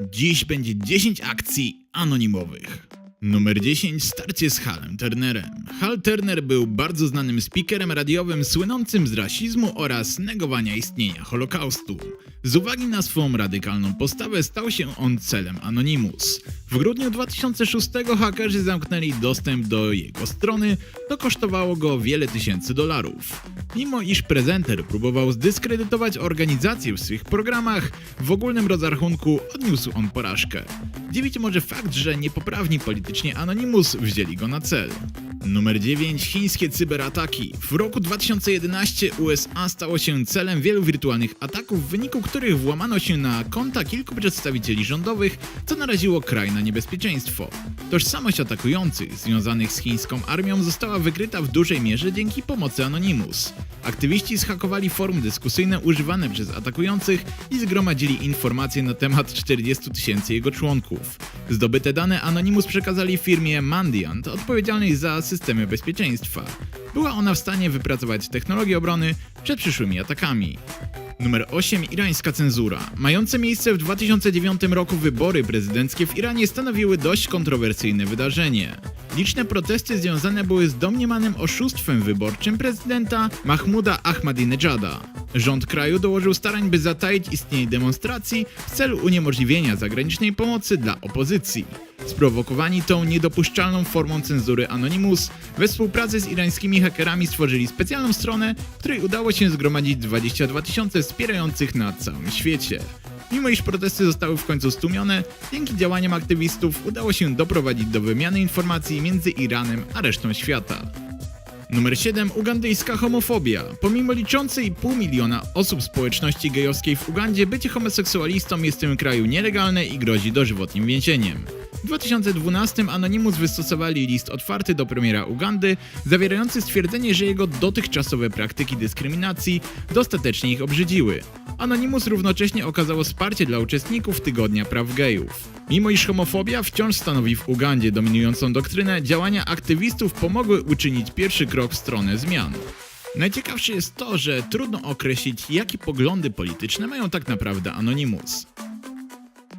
Dziś będzie 10 akcji anonimowych. Numer 10. Starcie z Halem Turnerem. Hal Turner był bardzo znanym speakerem radiowym słynącym z rasizmu oraz negowania istnienia Holokaustu. Z uwagi na swą radykalną postawę stał się on celem Anonymous. W grudniu 2006 hakerzy zamknęli dostęp do jego strony, to kosztowało go wiele tysięcy dolarów. Mimo iż prezenter próbował zdyskredytować organizację w swych programach, w ogólnym rozrachunku odniósł on porażkę. Dziwić może fakt, że niepoprawni politycznie Anonymous wzięli go na cel. Numer 9. Chińskie cyberataki. W roku 2011 USA stało się celem wielu wirtualnych ataków, w wyniku których włamano się na konta kilku przedstawicieli rządowych, co naraziło kraj na niebezpieczeństwo. Tożsamość atakujących związanych z chińską armią została wykryta w dużej mierze dzięki pomocy Anonymous. Aktywiści zhakowali forum dyskusyjne używane przez atakujących i zgromadzili informacje na temat 40 tysięcy jego członków. Zdobyte dane Anonymous przekazali firmie Mandiant, odpowiedzialnej za systemy bezpieczeństwa. Była ona w stanie wypracować technologię obrony przed przyszłymi atakami. Numer 8. Irańska cenzura. Mające miejsce w 2009 roku wybory prezydenckie w Iranie stanowiły dość kontrowersyjne wydarzenie. Liczne protesty związane były z domniemanym oszustwem wyborczym prezydenta Mahmuda Ahmadinejada. Rząd kraju dołożył starań, by zataić istnienie demonstracji w celu uniemożliwienia zagranicznej pomocy dla opozycji. Sprowokowani tą niedopuszczalną formą cenzury Anonymous, we współpracy z irańskimi hakerami stworzyli specjalną stronę, której udało się zgromadzić 22 tysiące wspierających na całym świecie. Mimo iż protesty zostały w końcu stłumione, dzięki działaniom aktywistów udało się doprowadzić do wymiany informacji między Iranem a resztą świata. Numer 7. Ugandyjska homofobia. Pomimo liczącej pół miliona osób społeczności gejowskiej w Ugandzie, bycie homoseksualistą jest w tym kraju nielegalne i grozi dożywotnim więzieniem. W 2012 Anonymous wystosowali list otwarty do premiera Ugandy, zawierający stwierdzenie, że jego dotychczasowe praktyki dyskryminacji dostatecznie ich obrzydziły. Anonymous równocześnie okazało wsparcie dla uczestników Tygodnia Praw Gejów. Mimo iż homofobia wciąż stanowi w Ugandzie dominującą doktrynę, działania aktywistów pomogły uczynić pierwszy krok w stronę zmian. Najciekawsze jest to, że trudno określić, jakie poglądy polityczne mają tak naprawdę Anonymous.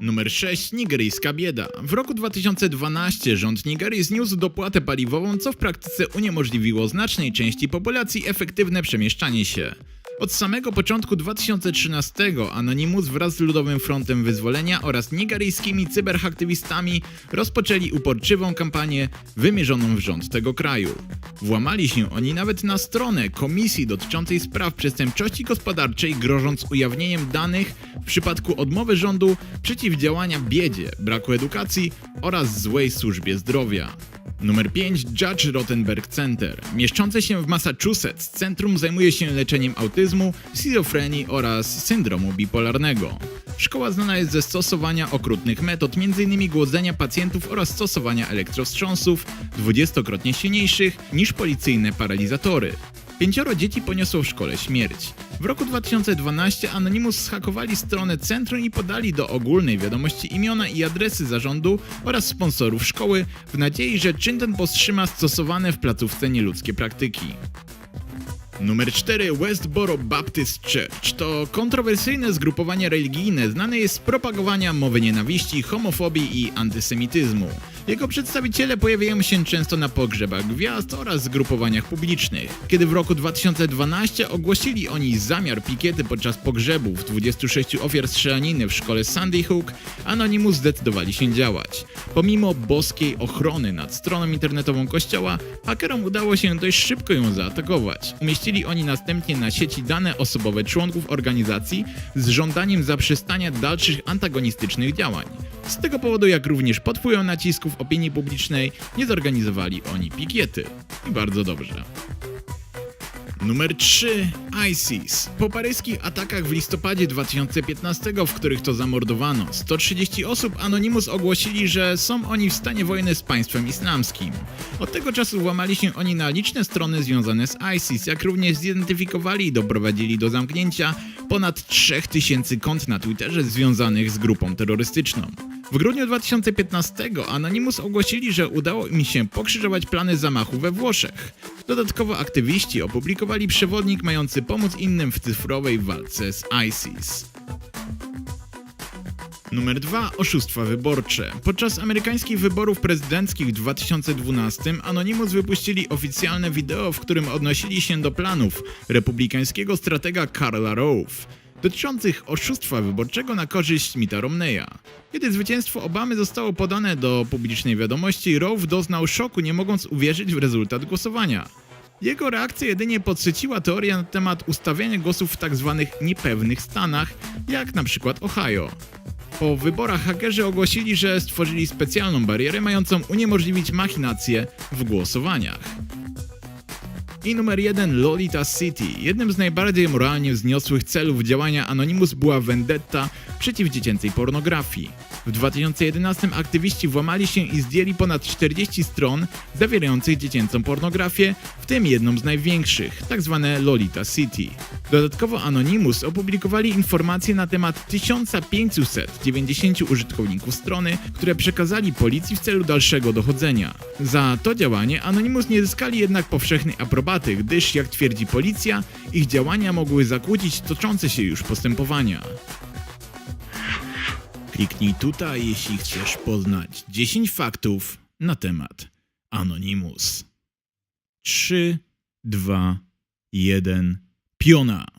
Numer 6. Nigeryjska bieda. W roku 2012 rząd Nigerii zniósł dopłatę paliwową, co w praktyce uniemożliwiło znacznej części populacji efektywne przemieszczanie się. Od samego początku 2013 Anonymous wraz z Ludowym Frontem Wyzwolenia oraz nigeryjskimi cyberhaktywistami rozpoczęli uporczywą kampanię wymierzoną w rząd tego kraju. Włamali się oni nawet na stronę Komisji dotyczącej spraw przestępczości gospodarczej, grożąc ujawnieniem danych w przypadku odmowy rządu przeciwdziałania biedzie, braku edukacji oraz złej służbie zdrowia. Numer 5. Judge Rottenberg Center. Mieszczące się w Massachusetts, centrum zajmuje się leczeniem autyzmu, schizofrenii oraz syndromu bipolarnego. Szkoła znana jest ze stosowania okrutnych metod, m.in. głodzenia pacjentów oraz stosowania elektrowstrząsów dwudziestokrotnie silniejszych niż policyjne paralizatory. Pięcioro dzieci poniosło w szkole śmierć. W roku 2012 Anonymous zhakowali stronę centrum i podali do ogólnej wiadomości imiona i adresy zarządu oraz sponsorów szkoły w nadziei, że czyn ten powstrzyma stosowane w placówce nieludzkie praktyki. Numer 4. Westboro Baptist Church to kontrowersyjne zgrupowanie religijne znane jest z propagowania mowy nienawiści, homofobii i antysemityzmu. Jego przedstawiciele pojawiają się często na pogrzebach gwiazd oraz zgrupowaniach publicznych. Kiedy w roku 2012 ogłosili oni zamiar pikiety podczas pogrzebów 26 ofiar strzelaniny w szkole Sandy Hook, Anonymous zdecydowali się działać. Pomimo boskiej ochrony nad stroną internetową kościoła, hakerom udało się dość szybko ją zaatakować. Umieścili oni następnie na sieci dane osobowe członków organizacji z żądaniem zaprzestania dalszych antagonistycznych działań. Z tego powodu, jak również pod wpływem nacisków opinii publicznej, nie zorganizowali oni pikiety. I bardzo dobrze. Numer 3. ISIS. Po paryskich atakach w listopadzie 2015, w których to zamordowano 130 osób, Anonymous ogłosili, że są oni w stanie wojny z państwem islamskim. Od tego czasu włamali się oni na liczne strony związane z ISIS, jak również zidentyfikowali i doprowadzili do zamknięcia ponad 3000 kont na Twitterze związanych z grupą terrorystyczną. W grudniu 2015 Anonymous ogłosili, że udało im się pokrzyżować plany zamachu we Włoszech. Dodatkowo aktywiści opublikowali przewodnik mający pomóc innym w cyfrowej walce z ISIS. Numer 2. Oszustwa wyborcze. Podczas amerykańskich wyborów prezydenckich w 2012 Anonymous wypuścili oficjalne wideo, w którym odnosili się do planów republikańskiego stratega Karla Rove dotyczących oszustwa wyborczego na korzyść Smitha Romneya. Kiedy zwycięstwo Obamy zostało podane do publicznej wiadomości, Rove doznał szoku, nie mogąc uwierzyć w rezultat głosowania. Jego reakcja jedynie podsyciła teorię na temat ustawiania głosów w tzw. niepewnych stanach, jak na przykład Ohio. Po wyborach hakerzy ogłosili, że stworzyli specjalną barierę mającą uniemożliwić machinacje w głosowaniach. I numer 1 Lolita City. Jednym z najbardziej moralnie wzniosłych celów działania Anonymous była vendetta przeciw dziecięcej pornografii. W 2011 aktywiści włamali się i zdjęli ponad 40 stron zawierających dziecięcą pornografię, w tym jedną z największych, tzw. Lolita City. Dodatkowo Anonymous opublikowali informacje na temat 1590 użytkowników strony, które przekazali policji w celu dalszego dochodzenia. Za to działanie Anonymous nie zyskali jednak powszechnej aprobaty, gdyż, jak twierdzi policja, ich działania mogły zakłócić toczące się już postępowania. Kliknij tutaj, jeśli chcesz poznać 10 faktów na temat Anonymous. 3, 2, 1, piona.